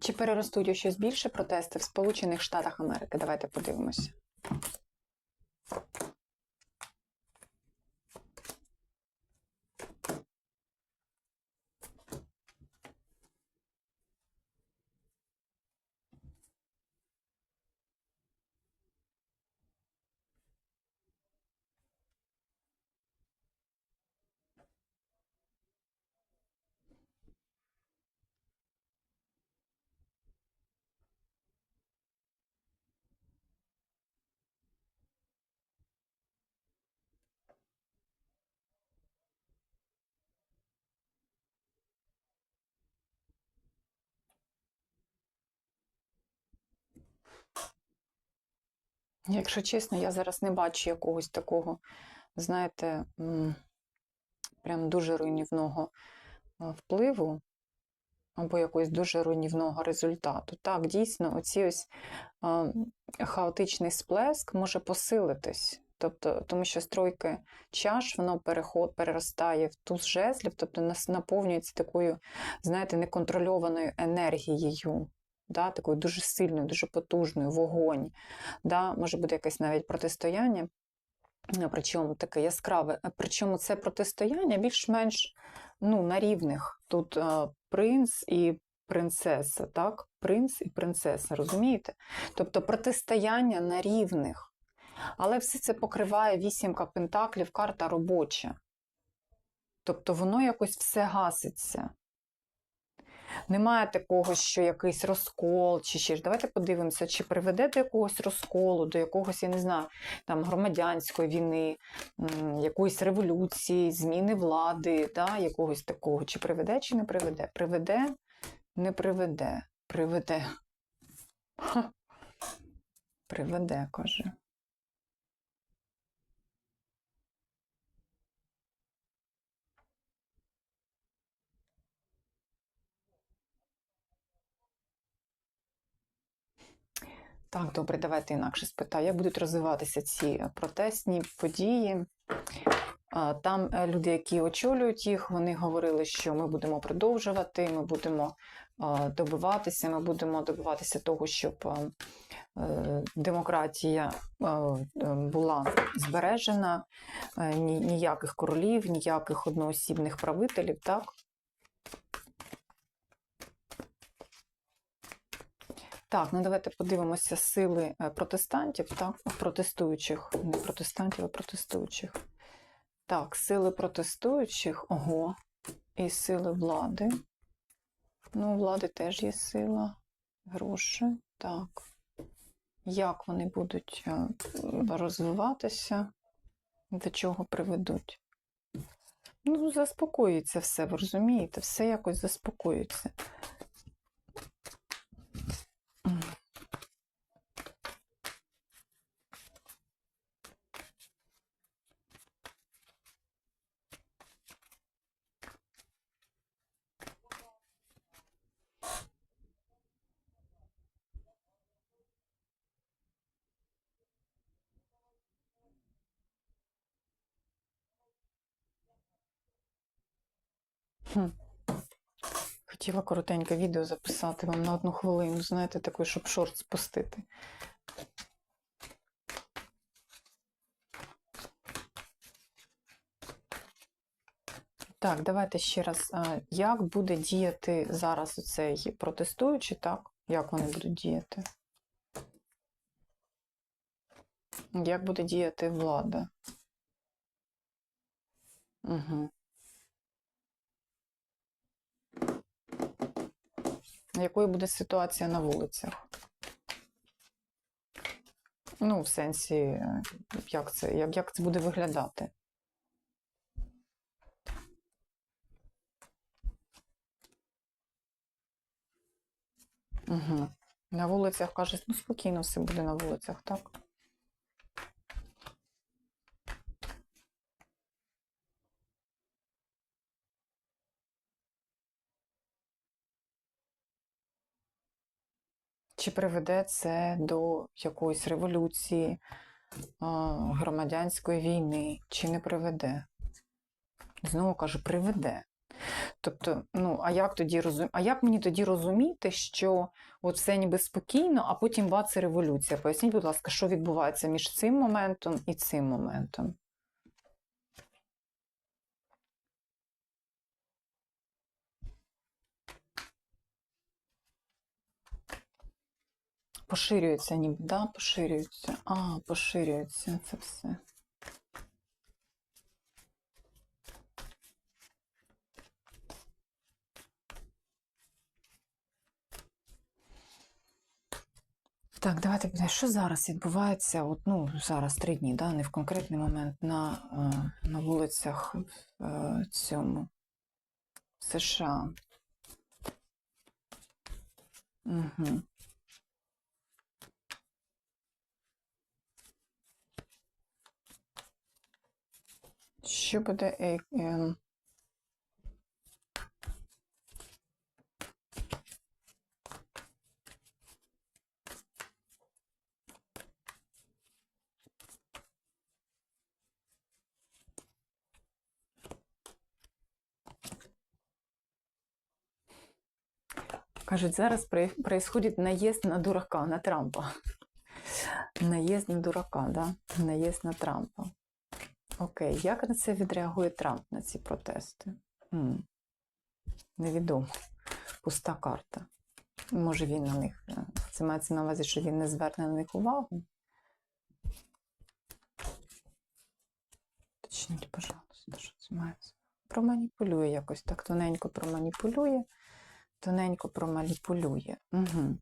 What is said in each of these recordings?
Чи переростуть у щось більше протести в Сполучених Штатах Америки? Давайте подивимося. Якщо чесно, я зараз не бачу якогось такого, знаєте, прям дуже руйнівного впливу або якогось дуже руйнівного результату. Так, дійсно, оці ось хаотичний сплеск може посилитись. Тобто, тому що стройки чаш, воно переход, переростає в туз жезлів, тобто нас наповнюється такою, знаєте, неконтрольованою енергією, да, такою дуже сильною, дуже потужною, вогонь. Да, Може бути якесь навіть протистояння, е, причому таке яскраве. Причому це протистояння більш-менш ну, на рівних. Тут е, принц і принцеса, так? Принц і принцеса, розумієте? Тобто протистояння на рівних. Але все це покриває вісімка пентаклів, карта робоча. Тобто воно якось все гаситься. Немає такого, що якийсь розкол, чи ще ж. Давайте подивимося, чи приведе до якогось розколу, до якогось, я не знаю, там громадянської війни, якоїсь революції, зміни влади, да, якогось такого. Чи приведе, чи не приведе? Приведе, не приведе, приведе. Ха. Приведе, каже. Так, добре, давайте інакше спитаю. Як будуть розвиватися ці протестні події? Там е, люди, які очолюють їх, вони говорили, що ми будемо продовжувати, ми будемо добиватися, ми будемо добиватися того, щоб е, демократія е, була збережена, ніяких королів, ніяких одноосібних правителів. Так? Так, ну давайте подивимося сили е, протестантів, так, протестуючих, не протестантів, а протестуючих. Так, сили протестуючих, ого, і сили влади. Ну, влади теж є сила, гроші. Так. Як вони будуть е, розвиватися, до чого приведуть? Ну, заспокоїться все, ви розумієте, все якось заспокоїться. Хотіла коротеньке відео записати вам на одну хвилину, знаєте, такий, щоб шорт спустити. Так, давайте ще раз. Як буде діяти зараз оцей протестуючий, так? Як вони будуть діяти? Як буде діяти влада? Угу. Якою буде ситуація на вулицях? Ну, в сенсі, як це, як, як це буде виглядати? Угу. На вулицях кажуть, ну спокійно все буде на вулицях, так? Чи приведе це до якоїсь революції, громадянської війни, чи не приведе? Знову кажу, приведе. Тобто, ну, а як тоді розум... а як мені тоді розуміти, що от все ніби спокійно, а потім бац, і революція? Поясніть, будь ласка, що відбувається між цим моментом і цим моментом? Поширюється ніби, да? Поширюється. А, поширюється це все. Так, давайте буде. Що зараз відбувається? От, ну, зараз три дні, да? не в конкретний момент на, е, на вулицях в е, цьому США. Угу. Що буде е, е, Кажуть, зараз происходит наезд на дурака, на Трампа. Наїзд на дурака, да? наїзд на Трампа. Окей, як на це відреагує Трамп на ці протести? М, Невідомо. Пуста карта. Може він на них. е, Це мається на увазі, що він не зверне на них увагу. Точніть, пожалуйста, що це мається. Проманіпулює якось так, тоненько проманіпулює, тоненько проманіпулює. Угу.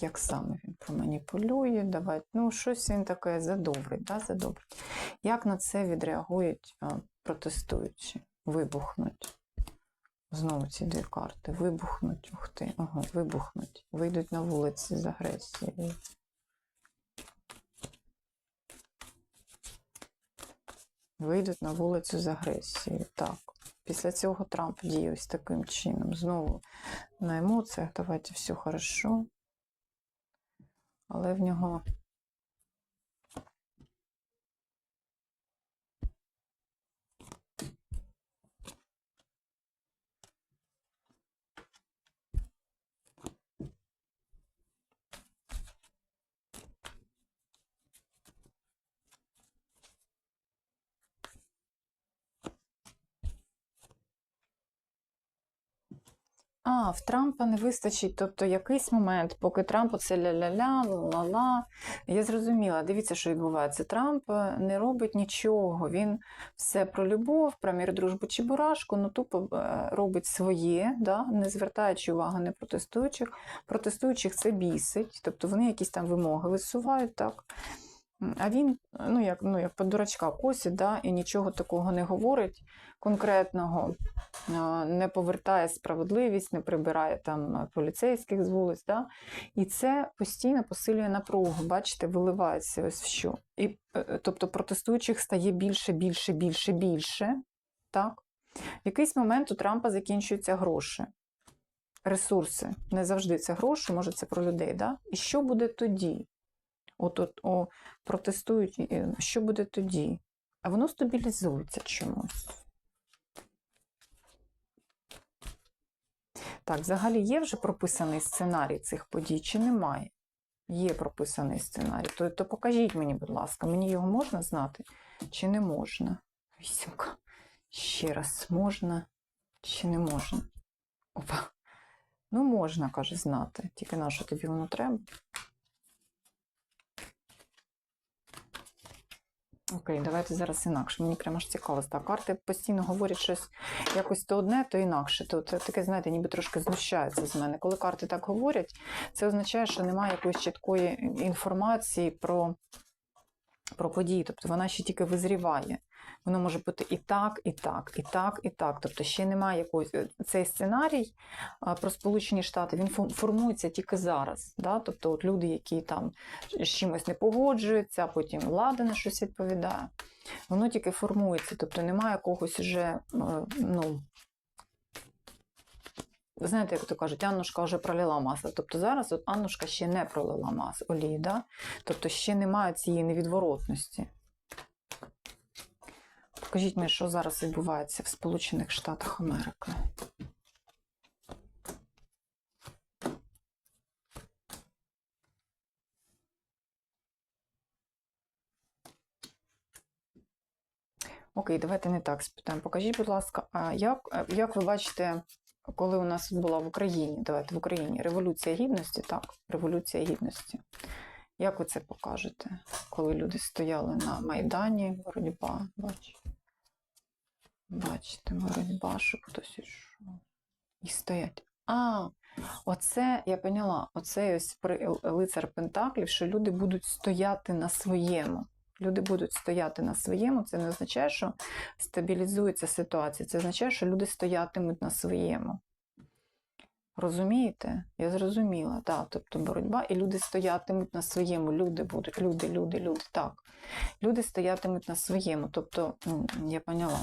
Як саме він проманіпулює, давайте. Ну, щось він таке задобрить, да, задобрить. Як на це відреагують протестуючі? Вибухнуть. Знову ці дві карти. Вибухнуть. Ух ти, ага, вибухнуть. Вийдуть на вулиці з агресією. Вийдуть на вулицю з агресією. Так. Після цього Трамп діє ось таким чином. Знову на емоціях. Давайте все хорошо. Але в нього. А, в Трампа не вистачить, тобто якийсь момент, поки Трамп оце ля-ля-ля, ла-ла. Я зрозуміла, дивіться, що відбувається. Трамп е, не робить нічого. Він все про любов, про мір, дружбу чи бурашку, ну тупо е, робить своє, да? не звертаючи увагу на протестуючих. Протестуючих це бісить, тобто вони якісь там вимоги висувають, так. А він, ну як, ну, як по дурачка косить, да? і нічого такого не говорить конкретного не повертає справедливість, не прибирає там поліцейських з вулиць. Да? І це постійно посилює напругу, бачите, виливається ось в що. І, е, тобто протестуючих стає більше, більше, більше, більше. Так? В якийсь момент у Трампа закінчуються гроші, ресурси. Не завжди це гроші, може це про людей. Да? І що буде тоді? От, от протестують, е, що буде тоді? А воно стабілізується чомусь. Так, взагалі є вже прописаний сценарій цих подій, чи немає? Є прописаний сценарій. То, то покажіть мені, будь ласка, мені його можна знати чи не можна? Вісімка. Ще раз, можна чи не можна? Опа. Ну, можна, каже, знати. Тільки на що тобі воно треба? Окей, давайте зараз інакше. Мені прямо ж цікаво. Так, карти постійно говорять щось якось то одне, то інакше. Це таке, знаєте, ніби трошки знущаються з мене. Коли карти так говорять, це означає, що немає якоїсь чіткої інформації про, про події. Тобто вона ще тільки визріває. Воно може бути і так, і так, і так, і так. Тобто ще немає якогось цей сценарій про Сполучені Штати, він формується тільки зараз. Да? Тобто, от люди, які там з чимось не погоджуються, потім влада на щось відповідає. Воно тільки формується, тобто немає якогось вже, е, ну. Ви знаєте, як то кажуть, Аннушка вже пролила масло. Тобто зараз от Аннушка ще не пролила масло олії, да? тобто ще немає цієї невідворотності. Скажіть мені, що зараз відбувається в Сполучених Штатах Америки? Окей, давайте не так спитаємо. Покажіть, будь ласка, а як, е, як ви бачите, коли у нас була в Україні, давайте в Україні Революція Гідності, так, Революція Гідності. Як ви це покажете, коли люди стояли на Майдані, боротьба, бачите? Бачите, боротьба, щоб хтось ішов. І стоять. А, оце я поняла, оце ось при лицар Пентаклів, що люди будуть стояти на своєму. Люди будуть стояти на своєму, це не означає, що стабілізується ситуація. Це означає, що люди стоятимуть на своєму. Розумієте? Я зрозуміла, так. Тобто боротьба, і люди стоятимуть на своєму. Люди будуть, люди, люди, люди. Так. Люди стоятимуть на своєму. Тобто, я поняла.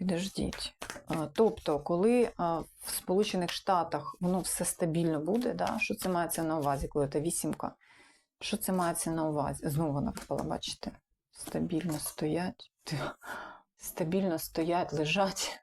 Підождіть. Тобто, коли в Сполучених Штатах воно все стабільно буде, да? що це мається на увазі, коли це вісімка? Що це мається на увазі? Знову вона випала, бачите? Стабільно стоять. Стабільно стоять, лежать.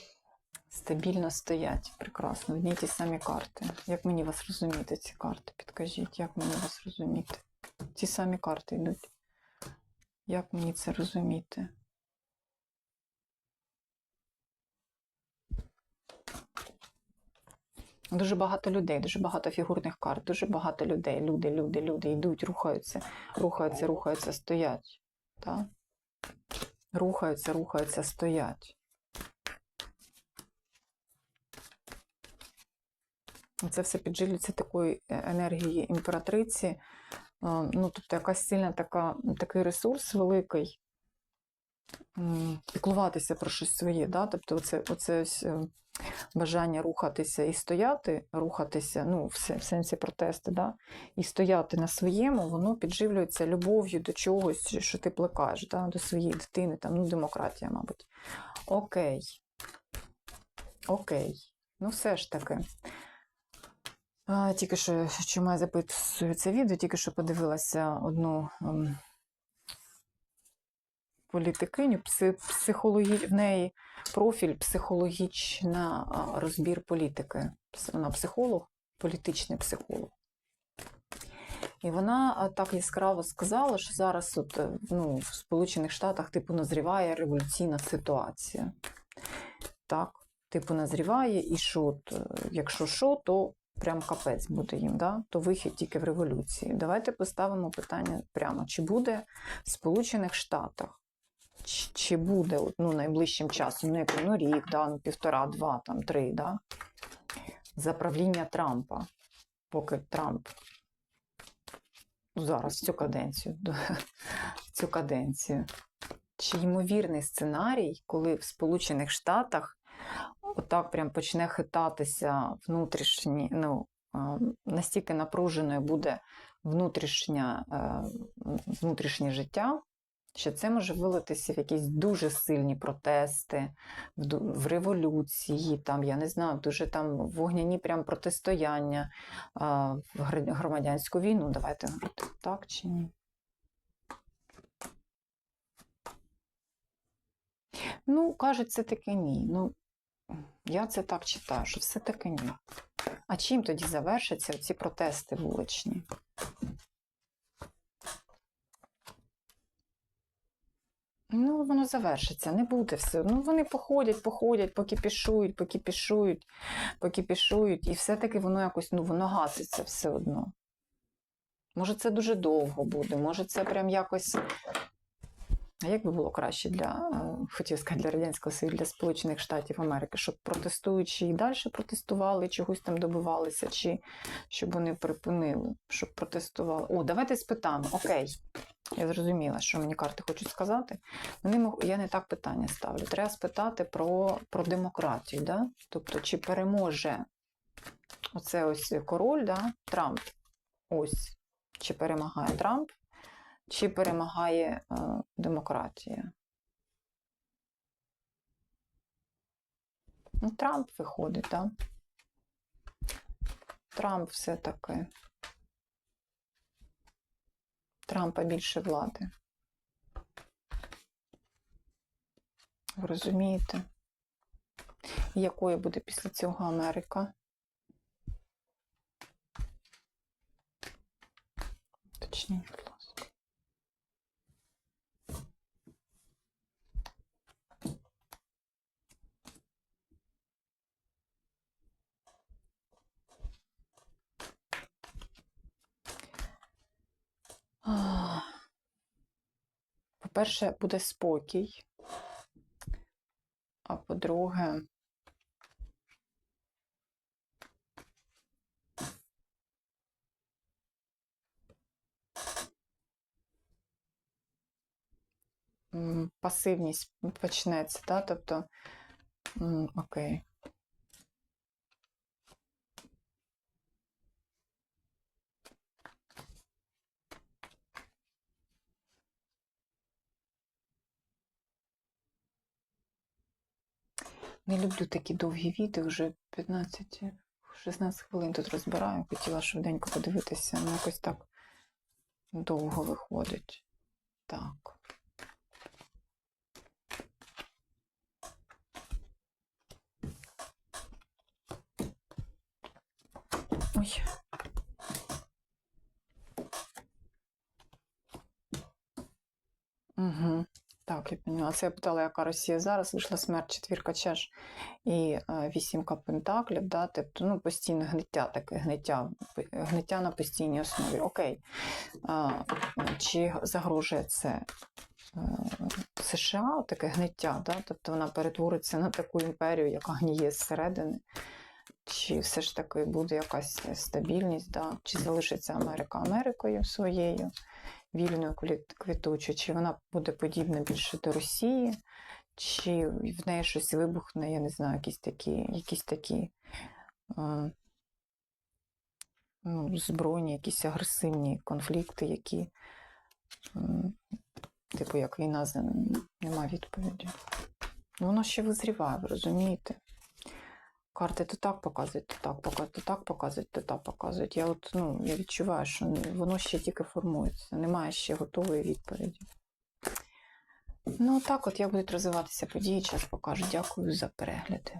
Стабільно стоять. Прекрасно. Одні ті самі карти. Як мені вас розуміти, ці карти? Підкажіть, як мені вас розуміти? Ті самі карти йдуть. Як мені це розуміти? Дуже багато людей, дуже багато фігурних карт, дуже багато людей. Люди, люди, люди йдуть, рухаються, рухаються, рухаються, стоять. Так? Рухаються, рухаються, стоять. Це все піджилюється такої е, енергії імператриці. Е, Ну, тобто якась сильна така, такий ресурс великий. Піклуватися про щось своє. Да? Тобто, оце, оце ось е, бажання рухатися і стояти, рухатися, ну, в сенсі протести, да? і стояти на своєму, воно підживлюється любов'ю до чогось, що ти плекаєш, да? до своєї дитини, там, ну, демократія, мабуть. Окей. Окей. Ну, все ж таки. Тільки що, чому я записую це відео, тільки що подивилася одну ем, політикиню, психологі... в неї профіль психологічна розбір політики. Вона психолог, політичний психолог. І вона так яскраво сказала, що зараз от, е, ну, в Сполучених Штатах типу назріває революційна ситуація. Так, типу назріває, і що, от, е, якщо що, то прям капець буде їм, да? то вихід тільки в революції. Давайте поставимо питання прямо: чи буде в Сполучених Штатах, чи, чи буде ну, найближчим часом, ну, як, ну рік, да? ну, півтора, два, там, три, да? за правління Трампа, поки Трамп зараз цю каденцію, цю каденцію. Чи ймовірний сценарій, коли в Сполучених Штатах отак прям почне хитатися внутрішні, ну, настільки напруженою буде внутрішня, е, внутрішнє життя, що це може вилитися в якісь дуже сильні протести, в, революції, там, я не знаю, дуже там вогняні прям протистояння, в громадянську війну. Давайте говорити так чи ні. Ну, кажуть, це таки ні. Ну, я це так читаю, що все таки ні. А чим тоді завершаться ці протести вуличні? Ну, воно завершиться, не буде все. Ну, вони походять, походять, поки пішують, поки пішують, поки пішують, і все-таки воно якось, ну, воно гаситься все одно. Може, це дуже довго буде, може, це прям якось. А як би було краще для, е, хотів сказати, для Радянського Союзу, для Сполучених Штатів Америки, щоб протестуючі і далі протестували, чогось там добивалися, чи щоб вони припинили, щоб протестували. О, давайте спитаємо. Окей. Я зрозуміла, що мені карти хочуть сказати. Вони я не так питання ставлю. Треба спитати про, про демократію. Да? Тобто, чи переможе оце ось король, да? Трамп. Ось. Чи перемагає Трамп, чи перемагає е, демократія? Ну, Трамп виходить, так? Трамп все-таки. Трампа більше влади. Ви розумієте? Якою буде після цього Америка? Точніше. По-перше, буде спокій. А по-друге, пасивність почнеться, да? тобто, окей. Не люблю такі довгі відео, вже 15-16 хвилин тут розбираю. Хотіла швиденько подивитися, ну якось так довго виходить. Так. Ой. Угу. Так, я поняла. Це я питала, яка Росія зараз. Вийшла смерть четвірка чаш і е, вісімка пентаклів, да? тобто ну, постійне гниття, таке гниття, гниття на постійній основі. Окей. А, чи загрожує це е, США, таке гниття, да? тобто вона перетвориться на таку імперію, яка гніє зсередини? Чи все ж таки буде якась стабільність, да? чи залишиться Америка Америкою своєю? Вільною квіт- квітучою, чи вона буде подібна більше до Росії, чи в неї щось вибухне, я не знаю, якісь такі, якісь такі ну, збройні, якісь агресивні конфлікти, які, типу, як війна, за нема відповіді. Ну, Воно ще визріває, ви розумієте? Карти то так показують, то так показують, то так показують, то так показують. Я от, ну, я відчуваю, що воно ще тільки формується, немає ще готової відповіді. Ну, так от як будуть розвиватися події, час покажу. Дякую за перегляди.